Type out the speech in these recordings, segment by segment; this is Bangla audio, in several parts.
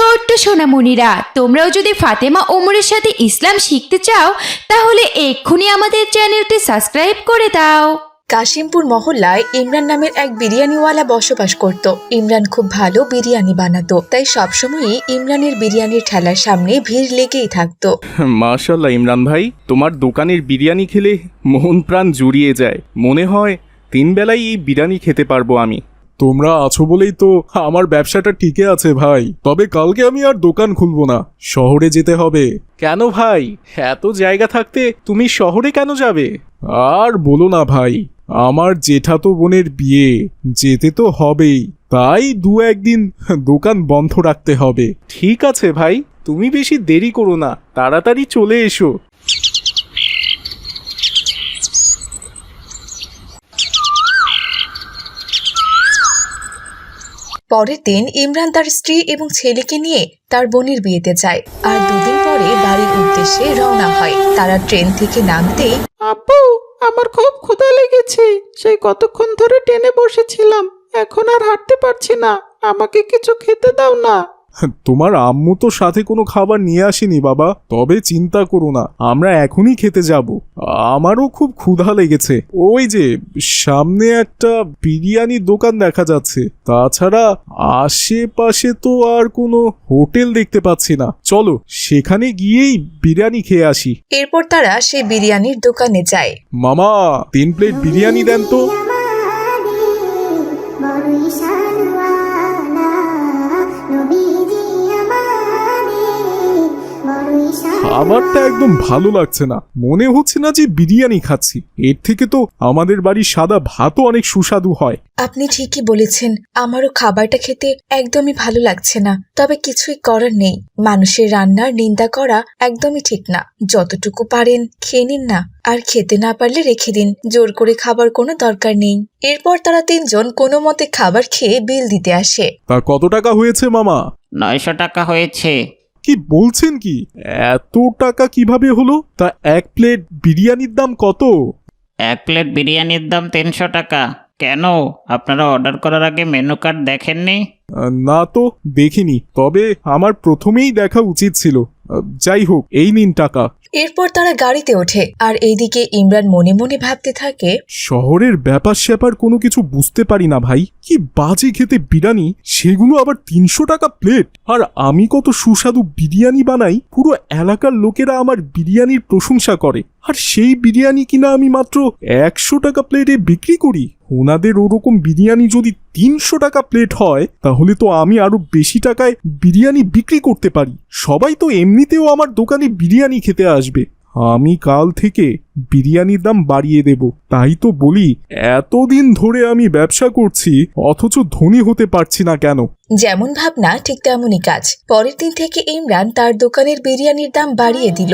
ছোট্ট সোনামণিরা তোমরাও যদি ফাতেমা ওমরের সাথে ইসলাম শিখতে চাও তাহলে এক্ষুনি আমাদের চ্যানেলটি সাবস্ক্রাইব করে দাও। কাশিমপুর মহল্লায় ইমরান নামের এক বিরিয়ানিওয়ালা বসবাস করত। ইমরান খুব ভালো বিরিয়ানি বানাতো তাই সবসময়ই ইমরানের বিরিয়ানির ঠেলার সামনে ভিড় লেগেই থাকতো। মাশাল্লাহ ইমরান ভাই তোমার দোকানের বিরিয়ানি খেলে মন প্রাণ জুড়িয়ে যায়। মনে হয় তিন বেলায় এই বিরিয়ানি খেতে পারব আমি। তোমরা আছো বলেই তো আমার ব্যবসাটা ঠিকই আছে ভাই। তবে কালকে আমি আর দোকান খুলবো না শহরে যেতে হবে। কেন ভাই? এত জায়গা থাকতে তুমি শহরে কেন যাবে? আর বলো না ভাই আমার জেঠাতো বোনের বিয়ে যেতে তো হবেই। তাই দু একদিন দোকান বন্ধ রাখতে হবে। ঠিক আছে ভাই তুমি বেশি দেরি করো না তাড়াতাড়ি চলে এসো। পরের দিন ইমরান তার স্ত্রী এবং ছেলেকে নিয়ে তার বোনের বিয়েতে যায়। আর দুদিন পরে বাড়ির উদ্দেশ্যে রওনা হয়। তারা ট্রেন থেকে নামতেই আপু, আমার খুব ক্ষুধা লেগেছে। সেই কতক্ষণ ধরে ট্রেনে বসেছিলাম। এখন আর হাঁটতে পারছি না। আমাকে কিছু খেতে দাও না। তোমার আম্মু তো সাথে কোনো খাবার নিয়ে আসেনি বাবা। তবে চিন্তা করো না আমরা এখনই খেতে যাব। আমারও খুব ক্ষুধা লেগেছে। ওই যে সামনে একটা বিরিয়ানির দোকান দেখা যাচ্ছে। তাছাড়া আশেপাশে তো আর কোনো হোটেল দেখতে পাচ্ছি না। চলো সেখানে গিয়েই বিরিয়ানি খেয়ে আসি। এরপর তারা সেই বিরিয়ানির দোকানে যায়। মামা তিন প্লেট বিরিয়ানি দেন তো। খাবারটা একদম ভালো লাগছে না। মনে হচ্ছে না যে বিরিয়ানি খাচ্ছি। এর থেকে তো আমাদের বাড়ির সাদা ভাতও অনেক সুস্বাদু হয়। আপনি ঠিকই বলেছেন আমারও খাবারটা খেতে একদমই ভালো লাগছে না। তবে কিছুই করার নেই। মানুষের রান্নার নিন্দা করা একদমই ঠিক না। যতটুকু পারেন খেয়ে নিন না। আর খেতে না পারলে রেখে দিন। জোর করে খাবার কোনো দরকার নেই। এরপর তারা তিনজন কোনো মতে খাবার খেয়ে বিল দিতে আসে। তা কত টাকা হয়েছে মামা? নয়শো টাকা হয়েছে। কি বলছেন কি? এত টাকা কীভাবে হলো? তা এক প্লেট বিরিয়ানির দাম কত? এক প্লেট বিরিয়ানির দাম তিনশো টাকা। কেন? আপনারা অর্ডার করার আগে মেনু কার্ড দেখেননি? আহ, না তো দেখিনি। তবে আমার প্রথমেই দেখা উচিত ছিল। আহ, যাই হোক এই নিন টাকা। এরপর তারা গাড়িতে ওঠে আর এইদিকে ইমরান মনে মনে ভাবতে থাকে, শহরের ব্যাপার স্যাপার কোনো কিছু বুঝতে পারি না ভাই। কি বাজে খেতে বিরিয়ানি, সেগুলো আবার তিনশো টাকা প্লেট আর আমি কত সুস্বাদু বিরিয়ানি বানাই, পুরো এলাকার লোকেরা আমার বিরিয়ানির প্রশংসা করে। আর সেই বিরিয়ানি কিনা আমি মাত্র একশো টাকা প্লেটে বিক্রি করি। ওনাদের ওরকম বিরিয়ানি যদি তিনশো টাকা প্লেট হয়, তাহলে তো আমি আরও বেশি টাকায় বিরিয়ানি বিক্রি করতে পারি। সবাই তো এমনিতেও আমার দোকানে বিরিয়ানি খেতে আসবে। আমি কাল থেকে বিরিয়ানির দাম বাড়িয়ে দেব। তাই তো বলি এতদিন ধরে আমি ব্যবসা করছি অথচ ধনী হতে পারছি না কেন? যেমন ভাবনা ঠিক তেমনই কাজ। পরের দিন থেকে ইমরান তার দোকানের বিরিয়ানির দাম বাড়িয়ে দিল।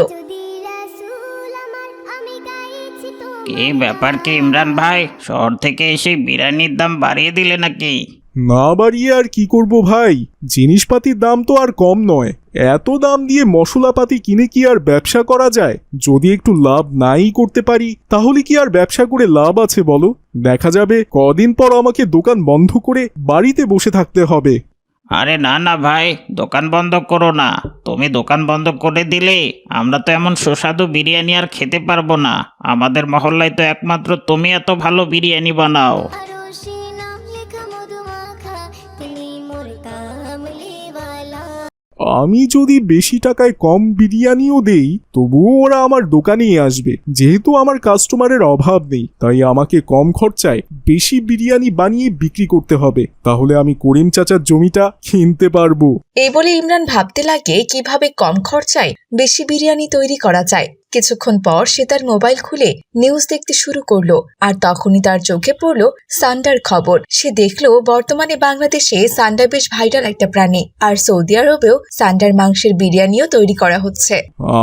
কি ব্যাপার কি ইমরান ভাই? শহর থেকে এসে বিরিয়ানির দাম বাড়িয়ে দিলে নাকি? না বাড়িয়ে আর কি করব ভাই? জিনিসপাতির দাম তো আর কম নয়। এত দাম দিয়ে মশলাপাতি কিনে কি আর ব্যবসা করা যায়? যদি একটু লাভ নাই করতে পারি তাহলে কি আর ব্যবসা করে লাভ আছে বলো? দেখা যাবে কদিন পর আমাকে দোকান বন্ধ করে বাড়িতে বসে থাকতে হবে। আরে না না ভাই দোকান বন্ধ করো না। তুমি দোকান বন্ধ করে দিলে আমরা তো এমন সুস্বাদু বিরিয়ানি আর খেতে পারব না। আমাদের মহল্লায় তো একমাত্র তুমি এত ভালো বিরিয়ানি বানাও। আমি যদি বেশি টাকায় কম বিরিয়ানিও দেই, তবুও ওরা আমার দোকানেই আসবে। যেহেতু আমার কাস্টমারের অভাব নেই, তাই আমাকে কম খরচায় বেশি বিরিয়ানি বানিয়ে বিক্রি করতে হবে। তাহলে আমি করিম চাচার জমিটা কিনতে পারব। এই বলে ইমরান ভাবতে লাগে কীভাবে কম খরচায় বেশি বিরিয়ানি তৈরি করা যায়। কিছুক্ষণ পর সে তার মোবাইল খুলে নিউজ দেখতে শুরু করল আর তখনই তার চোখে পড়ল সান্ডার খবর। সে দেখল বর্তমানে বাংলাদেশে সান্ডা বেশ ভাইরাল একটা প্রাণী আর সৌদি আরবেও সান্ডার মাংসের বিরিয়ানিও তৈরি করা হচ্ছে।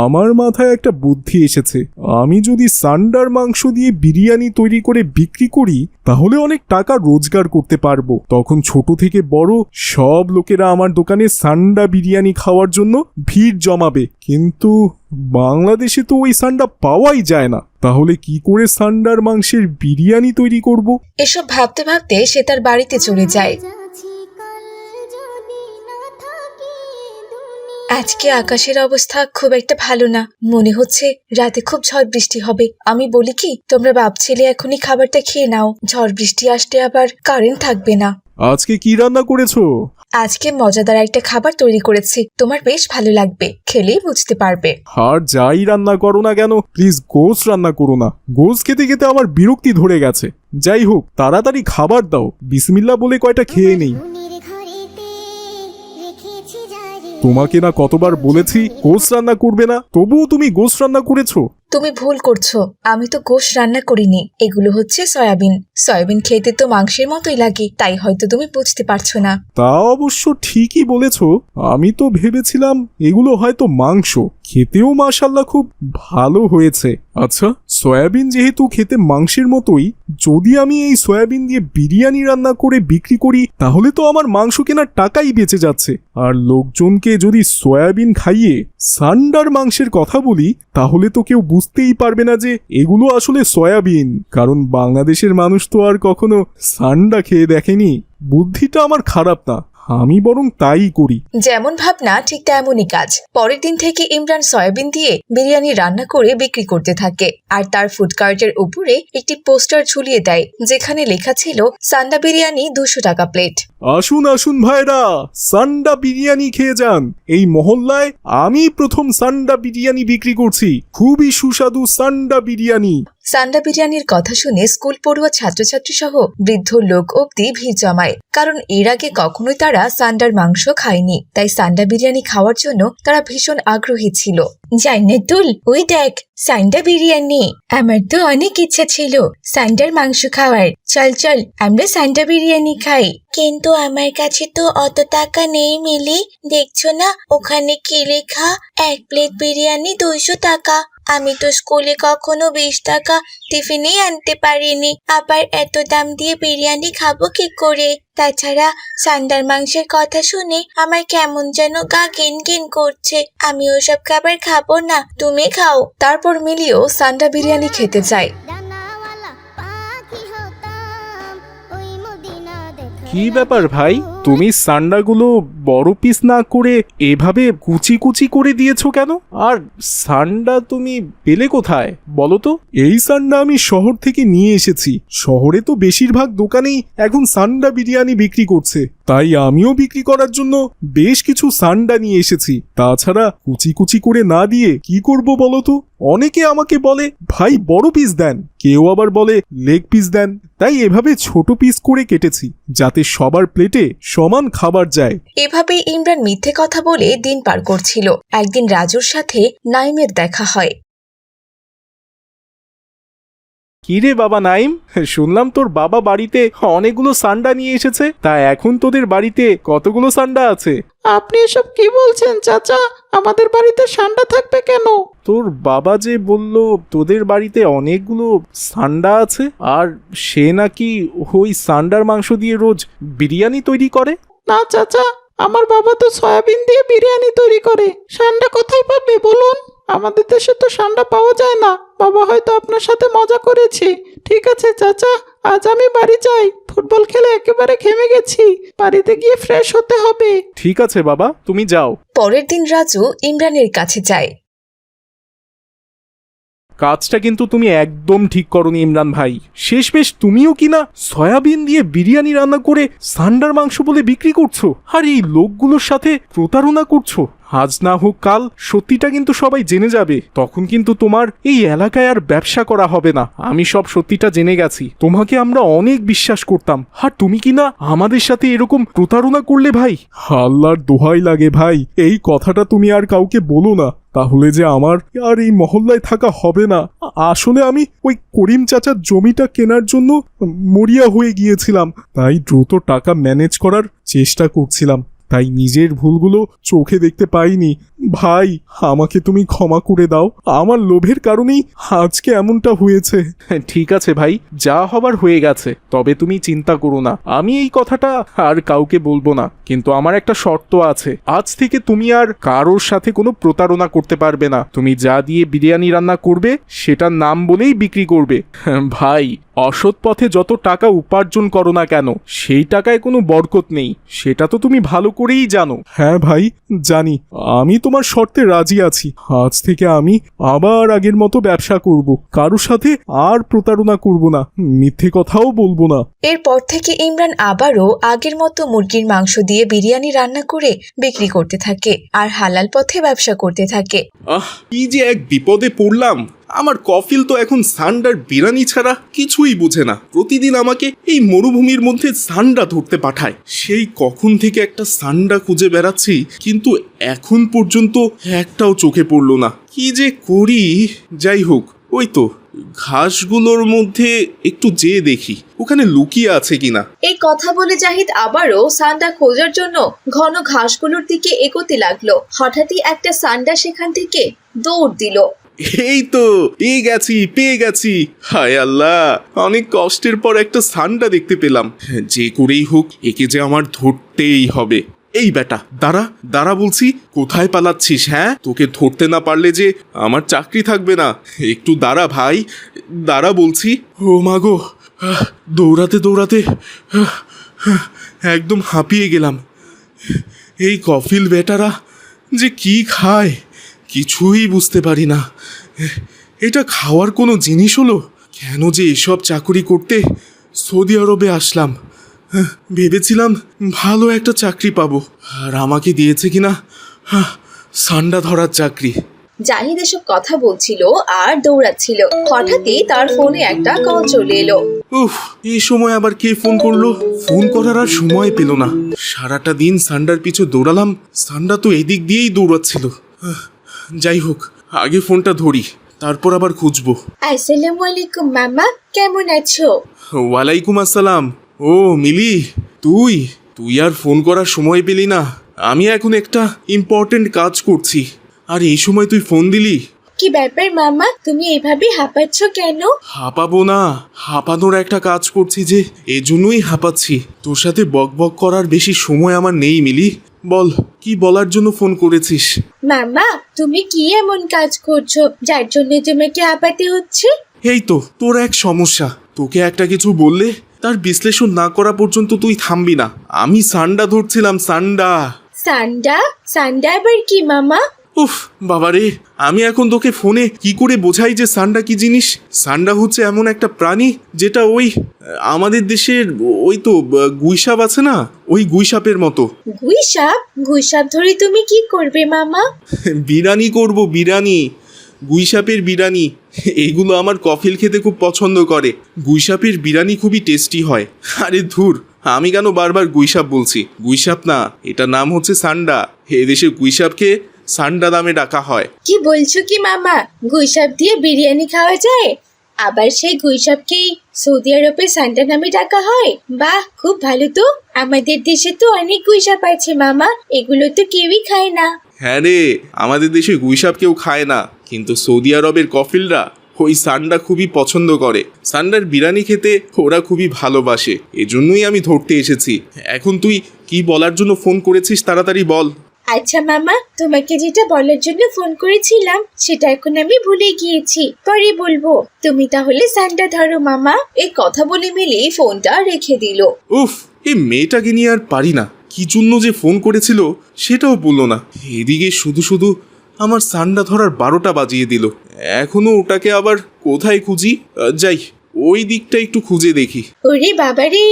আমার মাথায় একটা বুদ্ধি এসেছে। আমি যদি সান্ডার মাংস দিয়ে বিরিয়ানি তৈরি করে বিক্রি করি, তাহলে অনেক টাকা রোজগার করতে পারব। তখন ছোট থেকে বড় সব লোকেরা আমার দোকানে সান্ডা বিরিয়ানি খাওয়ার জন্য ভিড় জমাবে। কিন্তু বাংলাদেশে তো ওই সান্ডা পাওয়াই যায় না। তাহলে কি করে সান্ডার মাংসের বিরিয়ানি তৈরি করব? এসব ভাবতে ভাবতে সে তার বাড়িতে চলে যায়। আজকে আকাশের অবস্থা খুব একটা ভালো না। মনে হচ্ছে রাতে খুব ঝড় বৃষ্টি হবে। আমি বলি কি, তোমরা বাপ ভাবছিলে এখনই খাবারটা খেয়ে নাও। ঝড় বৃষ্টি আসতে আবার কারেন্ট থাকবে না। আজকে কি রান্না করেছ? আজকে মজাদার একটা খাবার তৈরি করেছি। তোমার বেশ ভালো লাগবে খেলেই বুঝতে পারবে। আর যাই রান্না করো না কেন প্লিজ গোস রান্না করো না। গোস খেতে খেতে আমার বিরক্তি ধরে গেছে। যাই হোক তাড়াতাড়ি খাবার দাও। বিসমিল্লা বলে কয়টা খেয়ে নেই। তোমাকে না কতবার বলেছি গোস রান্না করবে না? তবুও তুমি গোস রান্না করেছ। তুমি ভুল করছ। আমি তো গোশ রান্না করিনি। এগুলো হচ্ছে সয়াবিন। সয়াবিন খেতে তো মাংসের মতোই লাগে, তাই হয়তো তুমি বুঝতে পারছ না। তা অবশ্য ঠিকই বলেছ। আমি তো ভেবেছিলাম এগুলো হয়তো মাংস। খেতেও মাশাল্লাহ খুব ভালো হয়েছে। আচ্ছা সয়াবিন যেহেতু খেতে মাংসের মতোই, যদি আমি এই সয়াবিন দিয়ে বিরিয়ানি রান্না করে বিক্রি করি, তাহলে তো আমার মাংস কেনার টাকাই বেঁচে যাচ্ছে। আর লোকজনকে যদি সয়াবিন খাইয়ে সান্ডার মাংসের কথা বলি, তাহলে তো কেউ বুঝতেই পারবে না যে এগুলো আসলে সয়াবিন। কারণ বাংলাদেশের মানুষ তো আর কখনো সান্ডা খেয়ে দেখেনি। বুদ্ধিটা আমার খারাপ না। আমি বরং তাই করি। যেমন ভাবনা ঠিক তেমনই কাজ। পরের দিন থেকে ইমরান সয়াবিন দিয়ে বিরিয়ানি রান্না করে বিক্রি করতে থাকে। আর তার ফুড কার্টের উপরে একটি পোস্টার ঝুলিয়ে দেয় যেখানে লেখা ছিল সান্ডা বিরিয়ানি দুশো টাকা প্লেট আসুন আসুন ভাইরা সান্ডা বিরিয়ানি খেয়ে যান। এই মহল্লায় আমি প্রথম সান্ডা বিরিয়ানি বিক্রি করছি। খুবই সুস্বাদু সান্ডা বিরিয়ানি। সান্ডা বিরিয়ানির কথা শুনে স্কুল পড়ুয়া ছাত্রছাত্রী সহ বৃদ্ধ লোক অব্দি ভিড় জমায়। কারণ এর আগে কখনোই তারা সান্ডার মাংস খায়নি, তাই সান্ডা বিরিয়ানি খাওয়ার জন্য তারা ভীষণ আগ্রহী ছিল। জান্নাতুল ওই দেখ, সান্ডা বিরিয়ানি। আমার তো অনেক ইচ্ছা ছিল সান্ডার মাংস খাওয়ার। চল চল, আমরা সান্ডা বিরিয়ানি খাই। কিন্তু আমার কাছে তো অত টাকা নেই, মিলি। দেখছ না, ওখানে কি লেখা? এক প্লেট বিরিয়ানি দুইশো টাকা। আমি তো স্কুলে কখনো বিশ টাকা টিফিনেই আনতে পারিনি। আবার এত দাম দিয়ে বিরিয়ানি খাব কি করে? তাছাড়া সান্ডার মাংসের কথা শুনে আমার কেমন যেন গা গেন গেন করছে। আমি ওসব খাবার খাব না, তুমি খাও। তারপর মিলিও সান্ডা বিরিয়ানি খেতে চায়। কি ব্যাপার ভাই? তুমি সান্ডাগুলো বড় পিস না করে এভাবে কুচি কুচি করে দিয়েছ কেন? আর সান্ডা তুমি পেলে কোথায়, বলো তো? এই সান্ডা আমি শহর থেকে নিয়ে এসেছি। শহরে তো বেশিরভাগ দোকানেই এখন সান্ডা বিরিয়ানি বিক্রি করছে। তাই আমিও বিক্রি করার জন্য বেশ কিছু সান্ডা নিয়ে এসেছি। তাছাড়া কুচি কুচি করে না দিয়ে কি করব বলো তো? অনেকে আমাকে বলে, ভাই, বড় পিস দেন। কেউ আবার বলে লেগ পিস দেন। তাই এভাবে ছোট পিস করে কেটেছি, যাতে সবার প্লেটে সমান খাবার যায়। এভাবে ইমরান মিথ্যে কথা বলে দিন পার করছিল। একদিন রাজুর সাথে নাইমের দেখা হয়। কিরে বাবা নাইম? শুনলাম তোর বাবা বাড়িতে অনেকগুলো সান্ডা নিয়ে এসেছে। তা এখন তোদের বাড়িতে কতগুলো সান্ডা আছে? আপনি এসব কি বলছেন চাচা? আমাদের বাড়িতে সান্ডা থাকবে কেন? তোর বাবা যে বলল তোদের বাড়িতে অনেকগুলো সান্ডা আছে আর সে নাকি ওই সান্ডার মাংস দিয়ে রোজ বিরিয়ানি তৈরি করে? না চাচা আমার বাবা তো সয়াবিন দিয়ে বিরিয়ানি তৈরি করে। সান্ডা কোথায় পাবে বলুন? আমাদের দেশে তো ঠান্ডা পাওয়া যায় না। বাবা হয়তো আপনার সাথে মজা করেছে। ঠিক আছে চাচা আজ আমি বাড়ি যাই। ফুটবল খেলে একেবারে ঘেমে গেছি। বাড়িতে গিয়ে ফ্রেশ হতে হবে। ঠিক আছে বাবা তুমি যাও। পরের দিন রাজু ইমরানের কাছে যায়। কাজটা কিন্তু তুমি একদম ঠিক করনি ইমরান ভাই। শেষমেশ তুমিও কি না সয়াবিন দিয়ে বিরিয়ানি রান্না করে সান্ডার মাংস বলে বিক্রি করছ? আর এই লোকগুলোর সাথে প্রতারণা করছ? আজ না হোক কাল সত্যিটা কিন্তু সবাই জেনে যাবে। তখন কিন্তু তোমার এই এলাকায় আর ব্যবসা করা হবে না। আমি সব সত্যিটা জেনে গেছি। তোমাকে আমরা অনেক বিশ্বাস করতাম। আর তুমি কি না আমাদের সাথে এরকম প্রতারণা করলে ভাই? আল্লাহর দোহাই লাগে ভাই। এই কথাটা তুমি আর কাউকে বলো না। তাহলে যে আমার আর এই মহল্লায় থাকা হবে না। আসলে আমি ওই করিম চাচার জমিটা কেনার জন্য মরিয়া হয়ে গিয়েছিলাম। তাই দ্রুত টাকা ম্যানেজ করার চেষ্টা করছিলাম। তাই নিজের ভুলগুলো চোখে দেখতে পাইনি। ভাই, আমাকে তুমি ক্ষমা করে দাও। আমার লোভের কারণেই আজকে এমনটা হয়েছে। ঠিক আছে ভাই, যা হবার হয়ে গেছে, তবে তুমি চিন্তা করো না। আমি এই কথাটা আর কাউকে বলব না, কিন্তু আমার একটা শর্ত আছে। আজ থেকে তুমি আর কারোর সাথে কোনো প্রতারণা করতে পারবে না। তুমি যা দিয়ে বিরিয়ানি রান্না করবে, সেটার নাম বলেই বিক্রি করবে। ভাই অসৎ পথে যত টাকা উপার্জন করো না কেন সেই টাকায় কোনো বরকত নেই। সেটা তো তুমি ভালো করেই জানো। হ্যাঁ ভাই জানি। আমি তোমার শর্তে রাজি আছি। আজ থেকে আমি আবার আগের মতো ব্যবসা করব। কারোর সাথে আর প্রতারণা করব না। মিথ্যে কথাও বলব না। এরপর থেকে ইমরান আবারও আগের মতো মুরগির মাংস দিয়ে বিরিয়ানি রান্না করে বিক্রি করতে থাকে আর হালাল পথে ব্যবসা করতে থাকে। আহ কি যে এক বিপদে পড়লাম। আমার কফিল তো এখন সান্ডার বিরানি ছাড়া কিছুই বুঝে না। প্রতিদিন আমাকে এই মরুভূমির মধ্যে সান্ডা ধরতে পাঠায়। সেই কখন থেকে একটা সান্ডা খুঁজে বেড়াচ্ছি, কিন্তু এখন পর্যন্ত একটাও চোখে পড়ল না। কি যে করি? যাই হোক, ওই তো, ঘাসগুলোর মধ্যে একটু যেয়ে দেখি, ওখানে লুকিয়ে আছে কিনা। এই কথা বলে জাহিদ আবারও সান্ডা খোঁজার জন্য ঘন ঘাসগুলোর দিকে এগোতে লাগল। হঠাৎই একটা সান্ডা সেখান থেকে দৌড় দিল। এই তো পেয়ে গেছি পেয়ে গেছি। হায় আল্লাহ, অনেক কষ্টের পর একটা সানটা দেখতে পেলাম। যে করেই হোক, একে যে আমার ধরতেই হবে। এই বেটা দাঁড়া দাঁড়া বলছি, কোথায় পালাচ্ছিস হ্যাঁ? তোকে ধরতে না পারলে যে আমার চাকরি থাকবে না। একটু দাঁড়া ভাই, দাঁড়া বলছি। ও মাগো দৌড়াতে দৌড়াতে একদম হাঁপিয়ে গেলাম। এই কফিল বেটারা যে কি খায়? কিছুই বুঝতে পারি না। এটা খাওয়ার কোনো জিনিস হলো? কেন যে এসব চাকুরি করতে সৌদি আরবে আসলাম। হ্যাঁ, ভেবেছিলাম ভালো একটা চাকরি পাবো। আর আমাকে দিয়েছে কিনা? হাহ, সান্ডা ধরার চাকরি। জাহিদ এসব কথা বলছিল আর দৌড়াচ্ছিল। হঠাৎই তার ফোনে একটা কল চলে এলো। উফ এই সময় আবার কে ফোন করল? ফোন করার আর সময় পেল না। সারাটা দিন সান্ডার পিছু দৌড়ালাম। সান্ডা তো এদিক দিয়েই দৌড়াচ্ছিল। আহ, যাই হোক আগে ফোনটা ধরি তারপর আবার খুঁজবো। আসসালামু আলাইকুম মামা কেমন আছো? ওয়ালাইকুম আসসালাম। ও মিলি তুই তুই আর ফোন করার সময় পেলি না। আমি এখন একটা ইম্পর্টেন্ট কাজ করছি। আর এই সময় তুই ফোন দিলি? কি ব্যাপার মামা? তুমি এভাবে হাঁপাচ্ছ কেন? হাঁপাবো না। হাঁপানোর একটা কাজ করছি যে এজন্যই হাঁপাচ্ছি। তোর সাথে বক বক করার বেশি সময় আমার নেই মিলি। বল কি বলার জন্য ফোন করেছিস? মামা তুমি কি এমন কাজ করছ যার জন্য তোমাকে হাঁপাতে হচ্ছে? এই তো তোর এক সমস্যা। তোকে একটা কিছু বললে তার বিশ্লেষণ না করা পর্যন্ত তুই থামবি না। আমি সান্ডা ধরছিলাম সান্ডা। সান্ডা? সান্ডা আবার কি মামা? উফ বাবারে আমি এখন তোকে ফোনে কি করে বোঝাই যে সান্ডা কি জিনিস? সান্ডা হচ্ছে এমন একটা প্রাণী যেটা ওই আমাদের দেশের ওই তো গুইসাপ আছে না? ওই গুইসাপের মতো। গুইসাপ? গুইসাপ ধরে তুমি কি করবে মামা? বিরিয়ানি করব বিরিয়ানি গুইসাপের বিরিয়ানি এইগুলো আমার কফিল খেতে খুব পছন্দ করে। গুইসাপের বিরিয়ানি খুবই টেস্টি হয়। আরে ধুর আমি কেন বারবার গুইসাপ বলছি? গুইসাপ না এটা নাম হচ্ছে সান্ডা। এদেশে গুইসাপকে সান্ডা নামে ডাকা হয়। কি বলছো কি মামা? গুইসাপ দিয়ে বিরিয়ানি খাওয়া যায়? আবার সেই গুইসাপকেই সৌদি আরবে সান্টা নামে ডাকা হয়? বাহ খুব ভালো তো। আমাদের দেশে তো অনেক গুইসাপ আছে মামা। এগুলো তো কেউই খায় না। হ্যাঁ রে আমাদের দেশে গুইসাপ কেউ খায় না। কিন্তু সৌদি আরবের কফিলরা ওই সান্ডা খুবই পছন্দ করে। সান্ডার বিরিয়ানি খেতে ওরা খুবই ভালোবাসে। এজন্যই আমি ধরতে এসেছি। এখন তুই কি বলার জন্য ফোন করেছিস তাড়াতাড়ি বল। আচ্ছা মামা, তোমাকে যেটা বলার জন্য ফোন করেছিলাম, সেটা এখন আমি ভুলে গিয়েছি। পরে বলব। তুমি তাহলে সান্ডা ধরো মামা। এই কথা বলে মিলে ফোনটা রেখে দিল। উফ, এই মেয়েটাকে নিয়ে আর পারি না। কি জন্য যে ফোন করেছিল, সেটাও বলল না। এদিকে শুধু শুধু আমার সান্ডা ধরার বারোটা বাজিয়ে দিল। এখনও ওটাকে আবার কোথায় খুঁজি? যাই ওই দিকটা একটু খুঁজে দেখি। ওরে বাবারে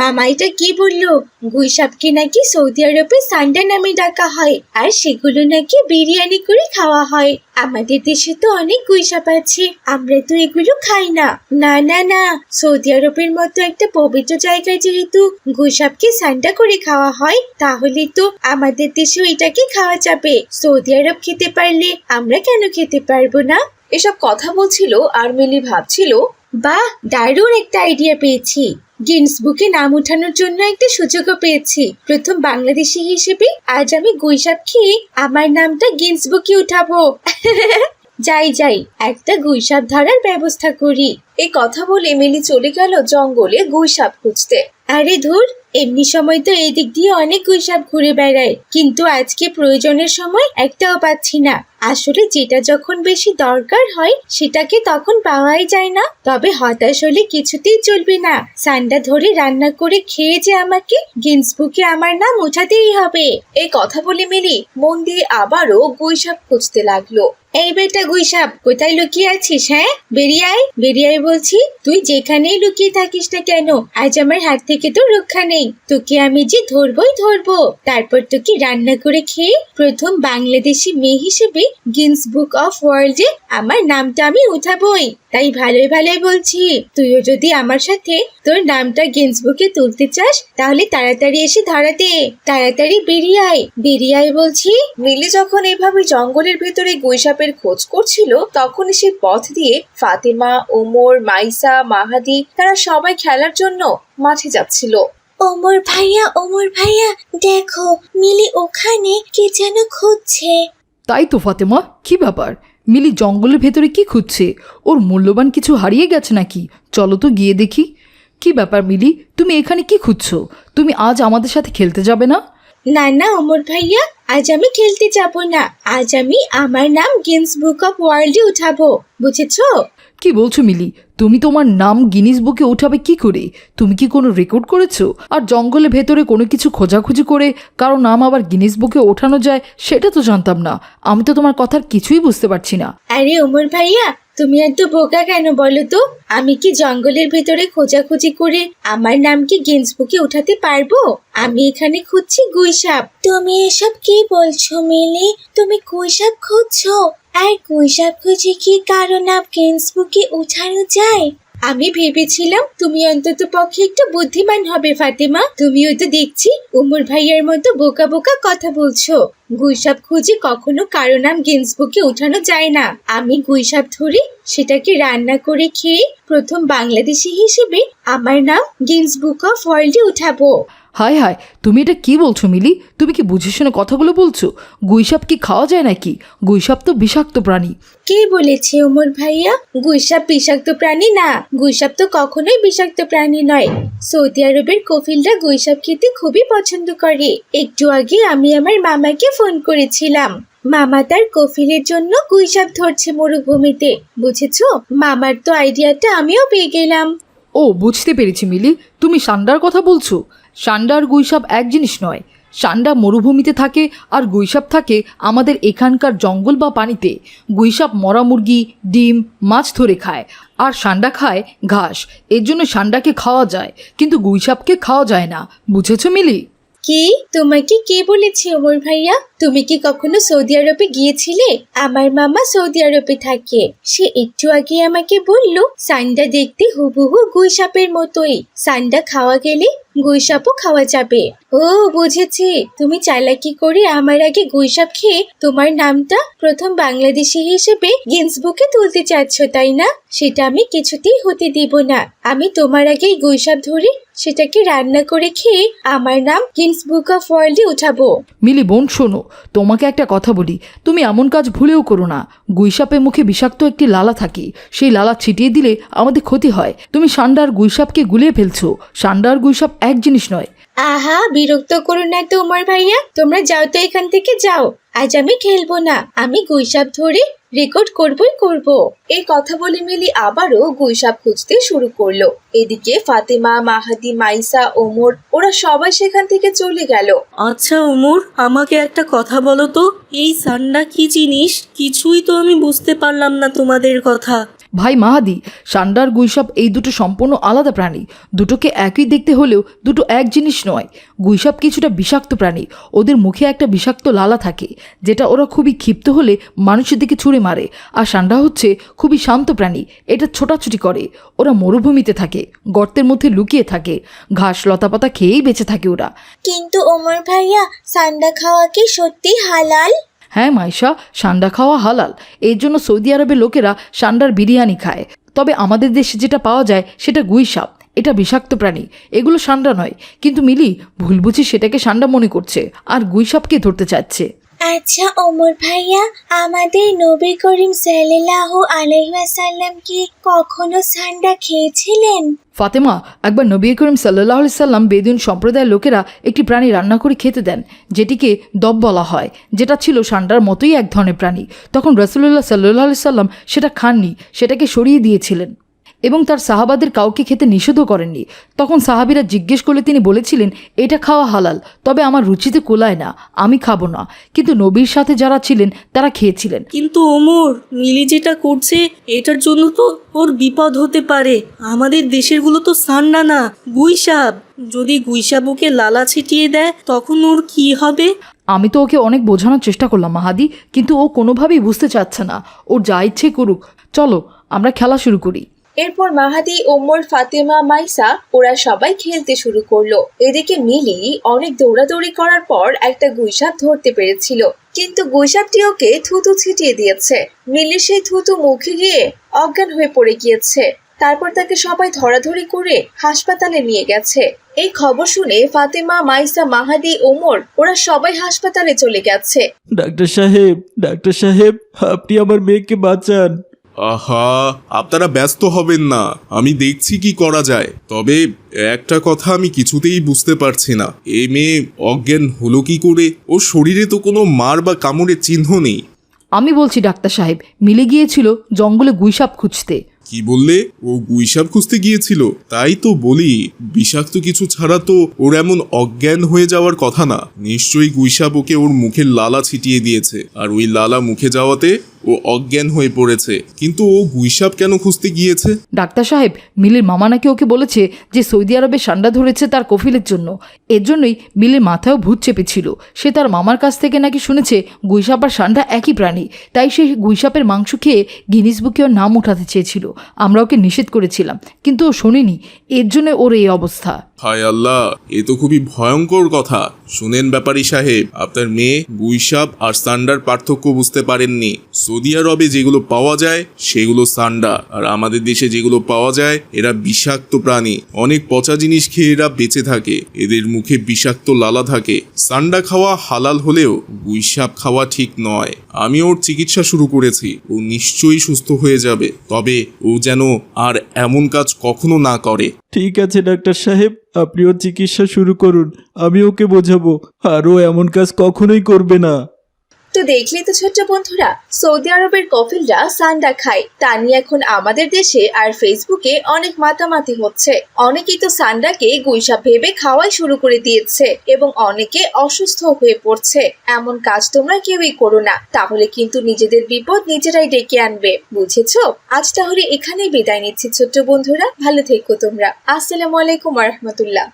মামা এটা কি বলল? গুইসাপকে নাকি সৌদি আরবে সান্ডা নামে ডাকা হয়, আর সেগুলো নাকি বিরিয়ানি করে খাওয়া হয়। আমাদের দেশে তো অনেক গুইসাপ আছে, আমরা তো এগুলো খাই না। না না না, সৌদি আরবের মতো একটা পবিত্র জায়গায় যেহেতু গুইসাপকে সান্ডা করে খাওয়া হয়, তাহলে তো আমাদের দেশেও এটাকে খাওয়া যাবে। সৌদি আরব খেতে পারলে আমরা কেন খেতে পারব না? এসব কথা বলছিল আর মিলি ভাবছিল বাহ দারুণ একটা আইডিয়া পেয়েছি। গিনস বুকে নাম উঠানোর জন্য একটা সুযোগও পেয়েছি। প্রথম বাংলাদেশি হিসেবে আজ আমি গুইসাপ খেয়ে আমার নামটা গিনস বুকে উঠাবো। যাই যাই, একটা গুইসাপ ধরার ব্যবস্থা করি। এই কথা বলে মিলি চলে গেল জঙ্গলে গুইসাপ খুঁজতে। আরে ধুর, এমনি সময় তো এই দিক দিয়ে অনেক গুইসাপ ঘুরে বেড়ায়। কিন্তু আজকে প্রয়োজনের সময় একটাও পাচ্ছি না। আসলে যেটা যখন বেশি দরকার হয়, সেটাকে তখন পাওয়াই যায় না। তবে হতাশ হলে কিছুতেই চলবে না। সান্ডা ধরে রান্না করে খেয়ে যে আমাকে, গিন্সবুকে আমার নাম ওঠাতেই হবে। এই কথা বলে মিলি মন দিয়ে আবারও গুইসাপ খুঁজতে লাগল। এই বেটা গুইসাপ, কোথায় লুকিয়ে আছিস হ্যাঁ? বেরিয়ে আয় বলছি, তুই যেখানেই লুকিয়ে থাকিস না কেন, আজ আমার হাত থেকে তো রক্ষা নেই। তোকে আমি যে ধরবই ধরবো। তারপর তোকে রান্না করে খেয়ে প্রথম বাংলাদেশি মেয়ে হিসেবে গিন্স বুক অফ ওয়ার্ল্ডে আমার নামটা আমি উঠাবই। তাই ভালোই ভালোই বলছি। তুইও যদি আমার সাথে তোর নামটা গিন্স বুকে তুলতে চাস, তাহলে তাড়াতাড়ি এসে ধরাতে তাড়াতাড়ি বেরিয়ে আয়। বেরিয়ে আয় বলছি মিলি যখন এভাবে জঙ্গলের ভেতরে গুইসাপের খোঁজ করছিল, তখন সে পথ দিয়ে ফাতেমা, ওমর, মাইসা, মাহাদি, তারা সবাই খেলার জন্য মাঠে যাচ্ছিল। ওমর ভাইয়া ওমর ভাইয়া, দেখো মিলি ওখানে কে যেন খুঁজছে। তাই তো, ফাতেমা, কি ব্যাপার? মিলি জঙ্গলের ভেতরে কি খুঁজছে? ওর মূল্যবান কিছু হারিয়ে গেছে নাকি? চলো তো গিয়ে দেখি। কি ব্যাপার মিলি, তুমি এখানে কি খুঁজছো? তুমি আজ আমাদের সাথে খেলতে যাবে না? না না, অমর ভাইয়া, আজ আমি খেলতে যাব না। আজ আমি আমার নাম গেমস বুক অফ ওয়ার্ল্ডে উঠাবো, বুঝেছ? কি বলছো মিলি? তুমি তোমার নাম গিনিস বুকে উঠাবে কি করে? তুমি কি কোনো রেকর্ড করেছ? আর জঙ্গলের ভেতরে কোনো কিছু খোঁজাখুঁজি করে কারও নাম আবার গিনিস বুকে ওঠানো যায়, সেটা তো জানতাম না। আমি তো তোমার কথার কিছুই বুঝতে পারছি না। আরে ওমর ভাইয়া, তুমি এত বোকা কেন বলো তো? আমি কি জঙ্গলের ভেতরে খোঁজাখুঁজি করে আমার নাম কি গিন্স বুকে উঠাতে পারব? আমি এখানে খুঁজছি গুইসাপ তুমি এসব কি বলছো মিলি? তুমি গুইসাপ খুঁজছো? আর গুইসাপ খুঁজে কি কারও নাম গিন্স বুকে উঠানো যায়? আমি ভেবেছিলাম তুমি অন্তত পক্ষে একটু বুদ্ধিমান হবে, ফাতেমা। তুমিও তো দেখছি উমর ভাইয়ার মতো বোকা বোকা কথা বলছো। গুইসাপ খুঁজে কখনো কারও নাম গিন্সবুকে উঠানো যায় না। আমি গুইসাপ ধরে সেটাকে রান্না করে খেয়ে প্রথম বাংলাদেশি হিসেবে আমার নাম গিন্স বুক অফ ওয়ার্ল্ডে উঠাবো। হায় হায় তুমি এটা কি বলছো মিলি? তুমি কি বুঝে শুনে কথাগুলো বলছো? গুইসাপ কি খাওয়া যায় নাকি? গুইসাপ তো বিষাক্ত প্রাণী। কে বলেছে ওমর ভাইয়া? গুইসাপ বিষাক্ত প্রাণী না গুইসাপ তো কখনোই বিষাক্ত প্রাণী নয়। সৌদি আরবের কফিলরা গুইসাপ খেতে খুবই পছন্দ করে। একটু আগে আমি আমার মামাকে ফোন করেছিলাম। মামা তার কফিলের জন্য গুইসাপ ধরছে মরুভূমিতে। বুঝেছ? মামার তো আইডিয়াটা আমিও পেয়ে গেলাম। ও বুঝতে পেরেছি মিলি। তুমি সান্ডার কথা বলছো। সান্ডা আর গুইসাপ এক জিনিস নয়। সান্ডা মরুভূমিতে থাকে আর গুইসাপ থাকে আমাদের এখানকার জঙ্গল বা পানিতে। গুইসাপ মরা মুরগি, ডিম, মাছ ধরে খায় আর সান্ডা খায় ঘাস। এর জন্য সান্ডাকে খাওয়া যায়, কিন্তু গুইসাপকে খাওয়া যায় না। বুঝেছ মিলি? কি? তোমাকে কে বলেছে ওমর ভাইয়া? তুমি কি কখনো সৌদি আরবে গিয়েছিলে? আমার মামা সৌদি আরবে থাকে। সে একটু আগে আমাকে বলল, সান্ডা দেখতে হুবহু গুইসাপের মতোই। সান্ডা খাওয়া গেলে গুইসাপও খাওয়া যাবে। ও, বুঝেছি। তুমি চালাকি করে আমার আগে গুইসাপ খেয়ে তোমার নামটা প্রথম বাংলাদেশি হিসেবে গিন্স বুকে তুলতে চাচ্ছ, তাই না? সেটা আমি কিছুতেই হতে দিব না। আমি তোমার আগেই গুইসাপ ধরে সেটাকে রান্না করে খেয়ে আমার নাম গিন্স বুক অফ ওয়ার্ল্ডে উঠাবো। মিলি বোন শোনো তোমাকে একটা কথা বলি। তুমি এমন কাজ ভুলেও করো না। গুইসাপের মুখে বিষাক্ত একটি লালা থাকে। সেই লালা ছিটিয়ে দিলে আমাদের ক্ষতি হয়। তুমি সান্ডার গুইসাপকে গুলিয়ে ফেলছো। সান্ডার গুইসাপ এক জিনিস নয়। আহা বিরক্ত করো না তোমার ভাইয়া। তোমরা যাও তো এখান থেকে যাও। আজ আমি খেলব না, আমি গুইসাপ ধরে রেকর্ড করবই করব। এই কথা বলে মিলি আবারও গুইসাপ খুঁজতে শুরু করল। এদিকে ফাতেমা, মাহাদি, মাইসা, ওমর, ওরা সবাই সেখান থেকে চলে গেল। আচ্ছা ওমর, আমাকে একটা কথা বলো তো, এই সান্ডা কি জিনিস? কিছুই তো আমি বুঝতে পারলাম না তোমাদের কথা। ভাই মাহাদি, সান্ডার, গুইসাপ, এই দুটো সম্পূর্ণ আলাদা প্রাণী। দুটোকে একই দেখতে হলেও দুটো এক জিনিস নয়। গুইসাপ কিছুটা বিষাক্ত প্রাণী। ওদের মুখে একটা বিষাক্ত লালা থাকে, যেটা ওরা খুবই ক্ষিপ্ত হলে মানুষের দিকে ছুঁড়ে মারে। আর সান্ডা হচ্ছে খুবই শান্ত প্রাণী, এটা ছোটাছুটি করে। ওরা মরুভূমিতে থাকে, গর্তের মধ্যে লুকিয়ে থাকে, ঘাস, লতাপাতা খেয়েই বেঁচে থাকে ওরা। কিন্তু ওমর ভাইয়া, সান্ডা খাওয়া কি সত্যি হালাল? হ্যাঁ মাইশা, সান্ডা খাওয়া হালাল। এর জন্য সৌদি আরবের লোকেরা সান্ডার বিরিয়ানি খায়। তবে আমাদের দেশে যেটা পাওয়া যায় সেটা গুইসাপ এটা বিষাক্ত প্রাণী। এগুলো সান্ডা নয়। কিন্তু মিলি, ভুল বুঝি সেটাকে সান্ডা মনে করছে। আর গুইসাপকে ধরতে চাচ্ছে। আচ্ছা ওমর ভাইয়া, আমাদের নবী করিম সাল্লাহ আলহাসাল্লাম কি কখনো সান্ডা খেয়েছিলেন? ফাতেমা, একবার নবী করিম সাল্লাহ সাল্লাম বেদুন সম্প্রদায়ের লোকেরা একটি প্রাণী রান্না করে খেতে দেন, যেটিকে দব বলা হয়, যেটা ছিল সান্ডার মতোই এক ধরনের প্রাণী। তখন রসুল্লাহ সাল্লাহ সাল্লাম সেটা খাননি, সেটাকে সরিয়ে দিয়েছিলেন। এবং তার সাহাবাদের কাউকে খেতে নিষেধও করেননি। তখন সাহাবিরা জিজ্ঞেস করলে তিনি বলেছিলেন এটা খাওয়া হালাল তবে আমার রুচিতে কোলায় না আমি খাব না। কিন্তু নবীর সাথে যারা ছিলেন তারা খেয়েছিলেন। কিন্তু ওমর মিলি যেটা করছে এটার জন্য তো ওর বিপদ হতে পারে। আমাদের দেশেরগুলো তো সান্না না গুইসাপ যদি গুইসাপ ওকে লালা ছিটিয়ে দেয় তখন ওর কি হবে? আমি তো ওকে অনেক বোঝানোর চেষ্টা করলাম মাহাদি কিন্তু ও কোনোভাবেই বুঝতে চাচ্ছে না। ওর যা ইচ্ছে করুক চলো আমরা খেলা শুরু করি। এরপর মাহাদি ওমর ফাতেমা, মাইসা ওরা সবাই খেলতে শুরু করল। এদিকে মিলি অনেক দৌড়াদৌড়ি করার পর একটা গুইসাপ ধরতে পেরেছিল। কিন্তু গুইসাপটি ওকে থুতু ছিটিয়ে দিয়েছে। মিলি সেই থুতু মুখে গিয়ে অজ্ঞান হয়ে পড়ে গিয়েছে। তারপর তাকে সবাই ধরাধরি করে হাসপাতালে নিয়ে গেছে। এই খবর শুনে ফাতেমা, মাইসা, মাহাদি ওমর ওরা সবাই হাসপাতালে চলে গেছে। ডাক্তার সাহেব ডাক্তার সাহেব, আপনি আমার মেয়েকে বাঁচান। আহা আপনারা ব্যস্ত হবেন না। আমি দেখছি কি করা যায়। তবে একটা কথা আমি কিছুতেই বুঝতে পারছি না। এই মেয়ে অজ্ঞান হলো কি করে? ওর শরীরে তো কোনো মার বা কামড়ের চিহ্ন নেই। আমি বলছি ডাক্তার সাহেব মিলে গিয়েছিল জঙ্গলে গুইসাপ খুঁজতে। কি বললে? ও গুইসাপ খুঁজতে গিয়েছিল? তাই তো বলি বিষাক্ত কিছু ছাড়া তো ওর এমন অজ্ঞান হয়ে যাওয়ার কথা না। নিশ্চয়ই গুইসাপ ওকে ওর মুখের লালা ছিটিয়ে দিয়েছে। আর ওই লালা মুখে যাওয়াতে ও অজ্ঞান হয়ে পড়েছে। কিন্তু ও গুইসাপ কেন খুঁজতে গিয়েছে? ডাক্তার সাহেব, মিলির মামা নাকি ওকে বলেছে যে সৌদি আরবে সান্ডা ধরেছে তার কফিলের জন্য। এর জন্যই মিলির মাথায়ও ভূত চেপেছিল। সে তার মামার কাছ থেকে নাকি শুনেছে গুইসাপ আর সান্ডা একই প্রাণী। তাই সে গুইসাপের মাংস খেয়ে গিনিস বুকে ওর নাম উঠাতে চেয়েছিল। আমরা ওকে নিষেধ করেছিলাম, কিন্তু ও শোনেনি। এর জন্য ওর এই অবস্থা। হায় আল্লাহ, এ তো খুবই ভয়ঙ্কর কথা। শুনেন ব্যাপারী সাহেব, আপনার মেয়ে গুইসাপ আর সান্ডার পার্থক্য বুঝতে পারেননি। সৌদি আরবে যেগুলো পাওয়া যায়, সেগুলো সান্ডা আর আমাদের দেশে যেগুলো পাওয়া যায়, এরা বিষাক্ত প্রাণী। অনেক পচা জিনিস খেয়ে এরা বেঁচে থাকে। এদের মুখে বিষাক্ত লালা থাকে। সান্ডা খাওয়া হালাল হলেও গুইসাপ খাওয়া ঠিক নয়। আমি ওর চিকিৎসা শুরু করেছি। ও নিশ্চয়ই সুস্থ হয়ে যাবে। তবে ও যেন আর এমন কাজ কখনো না করে। ঠিক আছে, ডাক্তার সাহেব। আপনি ওর চিকিৎসা শুরু করুন, আমি ওকে বোঝাবো আর ও এমন কাজ কখনোই করবে না। তো দেখলি তো ছোট্ট বন্ধুরা, সৌদি আরবের কফিলরা সান্ডা খায়। তা নিয়ে এখন আমাদের দেশে আর ফেসবুকে অনেক মাতামাতি হচ্ছে। অনেকেই তো সান্ডাকে গুইসা ভেবে খাওয়াই শুরু করে দিয়েছে এবং অনেকে অসুস্থ হয়ে পড়ছে। এমন কাজ তোমরা কেউই করো না। তাহলে কিন্তু নিজেদের বিপদ নিজেরাই ডেকে আনবে। বুঝেছ? আজ তাহলে এখানেই বিদায় নিচ্ছি ছোট্ট বন্ধুরা। ভালো থেকো তোমরা। আসসালামু আলাইকুম রহমতুল্লাহ।